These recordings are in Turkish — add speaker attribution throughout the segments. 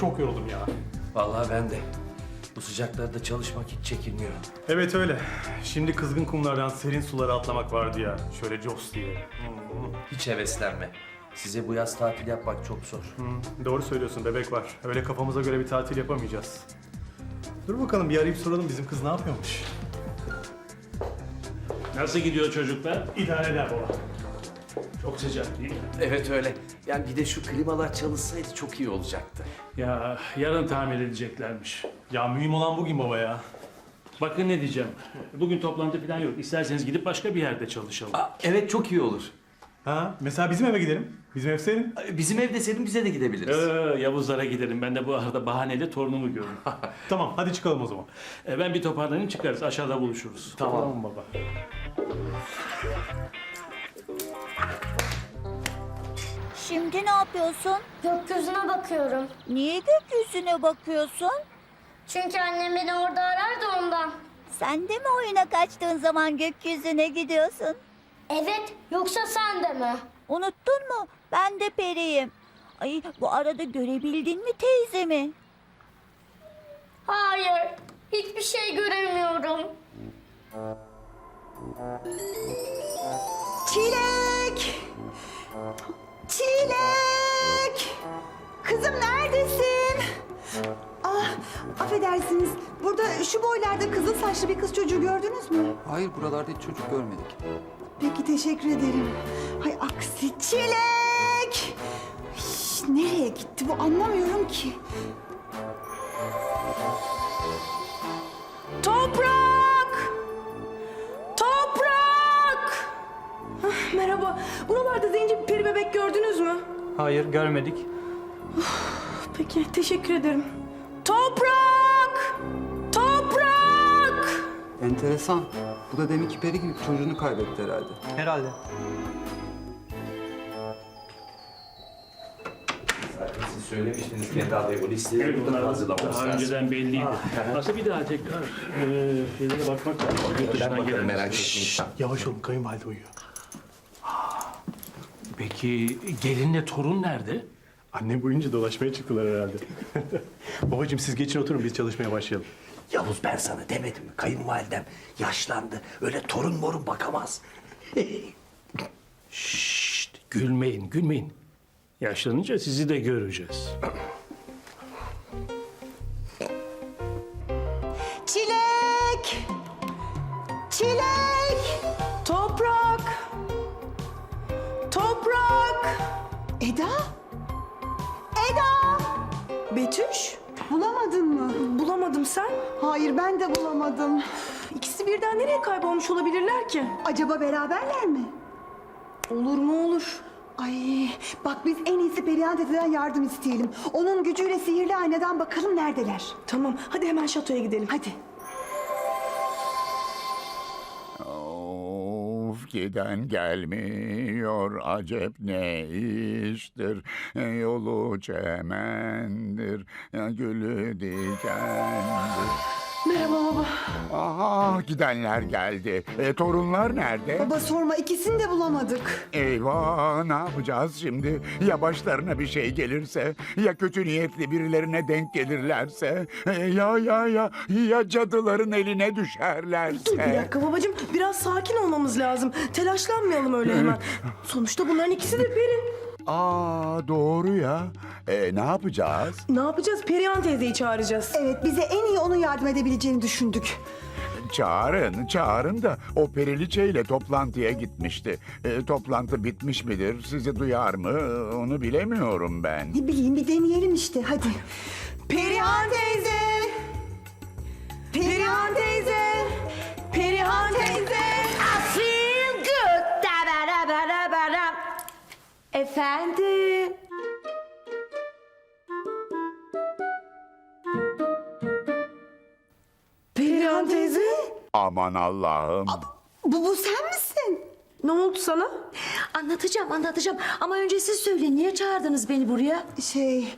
Speaker 1: Çok yoruldum ya.
Speaker 2: Vallahi ben de. Bu sıcaklarda çalışmak hiç çekilmiyor.
Speaker 1: Evet öyle. Şimdi kızgın kumlardan serin sulara atlamak vardı ya. Şöyle jos diye.
Speaker 2: Hiç heveslenme. Size bu yaz tatil yapmak çok zor.
Speaker 1: Hı, doğru söylüyorsun bebek var. Öyle kafamıza göre bir tatil yapamayacağız. Dur bakalım bir arayıp soralım bizim kız ne yapıyormuş.
Speaker 3: Nasıl gidiyor çocuklar?
Speaker 1: İdare eder baba.
Speaker 3: Çok sıcak değil mi?
Speaker 2: Evet öyle. Yani bir de şu klimalar çalışsaydı çok iyi olacaktı.
Speaker 3: Ya yarın tamir edeceklermiş.
Speaker 1: Ya mühim olan bugün baba ya.
Speaker 3: Bakın ne diyeceğim. Bugün toplantı falan yok. İsterseniz gidip başka bir yerde çalışalım.
Speaker 2: Aa, evet çok iyi olur.
Speaker 1: Ha, mesela bizim eve gidelim. Bizim ev senin.
Speaker 2: Bizim evde senin bize de gidebiliriz.
Speaker 3: Ee, Yavuzlara gidelim. Ben de bu arada bahaneyle torunumu görürüm.
Speaker 1: Tamam hadi çıkalım o zaman.
Speaker 3: Ee, ben bir toparlanayım çıkarız. Aşağıda buluşuruz.
Speaker 1: Tamam baba.
Speaker 4: Şimdi ne yapıyorsun?
Speaker 5: Gökyüzüne bakıyorum.
Speaker 4: Niye gökyüzüne bakıyorsun?
Speaker 5: Çünkü annem beni orada arar da ondan.
Speaker 4: Sen de mi oyuna kaçtığın zaman gökyüzüne gidiyorsun?
Speaker 5: Evet, yoksa sen de mi?
Speaker 4: Unuttun mu? Ben de periyim. Ay bu arada görebildin mi teyzemi?
Speaker 5: Hayır, hiçbir şey göremiyorum.
Speaker 6: Çilek! Affedersiniz. Burada şu boylarda kızıl saçlı bir kız çocuğu gördünüz mü?
Speaker 7: Hayır buralarda hiç çocuk görmedik.
Speaker 6: Peki teşekkür ederim. Hay aksi çilek! Şş, nereye gitti bu anlamıyorum ki.
Speaker 8: Toprak! Toprak! Ah, Merhaba. Buralarda zenci bir peri bebek gördünüz mü?
Speaker 1: Hayır görmedik.
Speaker 8: Peki, teşekkür ederim.
Speaker 7: Enteresan. Bu da demek ki peri gibi çocuğunu kaybetti herhalde.
Speaker 1: Herhalde.
Speaker 2: Zaten siz söylemiştiniz kendi adayı bu listeleri buradan
Speaker 3: Bunlar
Speaker 2: hazırlamamız
Speaker 3: daha
Speaker 2: lazım.
Speaker 3: önceden belliydi. Nasıl bir daha tekrar e, şeylere bakmak lazım. Yurt
Speaker 2: bakarım
Speaker 3: gelen.
Speaker 2: merak etmeyin.
Speaker 1: Yavaş olun kayınvalide uyuyor.
Speaker 3: Peki gelinle torun nerede?
Speaker 1: Annem uyuyunca dolaşmaya çıktılar herhalde. Babacığım siz geçin oturun biz çalışmaya başlayalım.
Speaker 2: Yavuz ben sana demedim mi? Kayınvalidem yaşlandı. Öyle torun morun bakamaz.
Speaker 3: Şşt, gülmeyin, gülmeyin. Yaşlanınca sizi de göreceğiz.
Speaker 6: Çilek! Çilek!
Speaker 8: Toprak! Toprak!
Speaker 6: Eda? Eda!
Speaker 8: Betüş?
Speaker 6: Bulamadın mı?
Speaker 8: Bulamadım sen.
Speaker 6: Hayır ben de bulamadım.
Speaker 8: İkisi birden nereye kaybolmuş olabilirler ki?
Speaker 6: Acaba beraberler mi?
Speaker 8: Olur mu olur.
Speaker 6: Ay bak biz en iyisi Perihan teyzeden yardım isteyelim. Onun gücüyle sihirli aynadan bakalım neredeler.
Speaker 8: Tamam, hadi hemen şatoya gidelim.
Speaker 6: Hadi.
Speaker 9: Giden gelmiyor. Acep ne iştir? Yolu çemendir. Gülü dikendir.
Speaker 8: Merhaba
Speaker 9: Aha gidenler geldi. E, torunlar nerede?
Speaker 6: Baba sorma ikisini de bulamadık.
Speaker 9: Eyvah ne yapacağız şimdi? Ya başlarına bir şey gelirse? Ya kötü niyetli birilerine denk gelirlerse? E, ya ya ya ya cadıların eline düşerlerse?
Speaker 8: Dur bir dakika babacığım. Biraz sakin olmamız lazım. Telaşlanmayalım öyle hemen. Sonuçta bunların ikisi de peri.
Speaker 9: Aa doğru ya. E, ne yapacağız?
Speaker 8: Ne yapacağız? Perihan teyzeyi çağıracağız.
Speaker 6: Evet bize en iyi onun yardım edebileceğini düşündük.
Speaker 9: Çağırın, çağırın da o periliçeyle toplantıya gitmişti. E, toplantı bitmiş midir? Sizi duyar mı? Onu bilemiyorum ben.
Speaker 6: Ne bileyim bir deneyelim işte hadi. Perihan teyze! Perihan teyze! Perihan teyze!
Speaker 8: Feel good. Da ba da ba da ba da. Efendim.
Speaker 9: Aman Allah'ım.
Speaker 6: Bu, bu sen misin?
Speaker 8: Ne oldu sana?
Speaker 10: Anlatacağım, anlatacağım. Ama önce siz söyleyin. Niye çağırdınız beni buraya?
Speaker 6: Şey,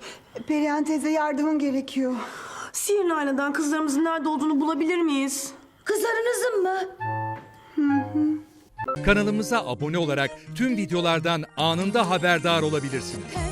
Speaker 6: Perihan teyze yardımın gerekiyor.
Speaker 8: Sihirli aynadan kızlarımızın nerede olduğunu bulabilir miyiz?
Speaker 10: Kızlarınızın mı?
Speaker 11: Kanalımıza abone olarak tüm videolardan anında haberdar olabilirsiniz.